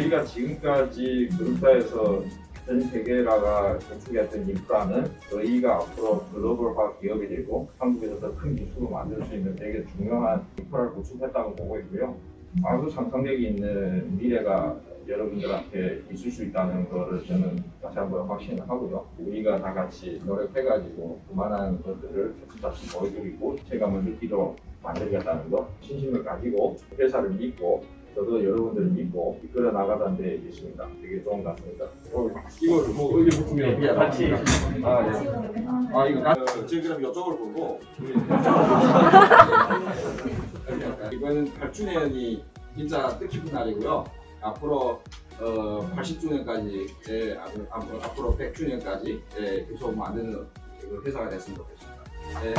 지금까지 그룹사에서 전 세계라가 건축했던 인프라는 저희가 앞으로 글로벌화 기업이 되고 한국에서 더 큰 기술을 만들 수 있는 되게 중요한 인프라를 구축했다고 보고 있고요. 아주 상상력이 있는 미래가 여러분들한테 있을 수 있다는 거를 저는 다시 한번 확신을 하고요. 우리가 다 같이 노력해가지고 그만한 것들을 차츰차츰 보여드리고 체감을 느끼도록 만들겠다는 거 신심을 가지고 회사를 믿고 저도 여러분들을 믿고 이끌어 나가다는 데 있습니다. 되게 좋은 것 같습니다. 어, 이거 뭐 의견 붙으면 예, 같이. 아, 네. 아 이거 나, 어, 지금 그럼 보고 우리 이번 8주년이 진짜 뜻깊은 날이고요. 앞으로 어, 80주년까지 예, 앞으로, 앞으로- 앞으로 100주년까지 예, 계속 만드는 그 회사가 됐으면 좋겠습니다. 예.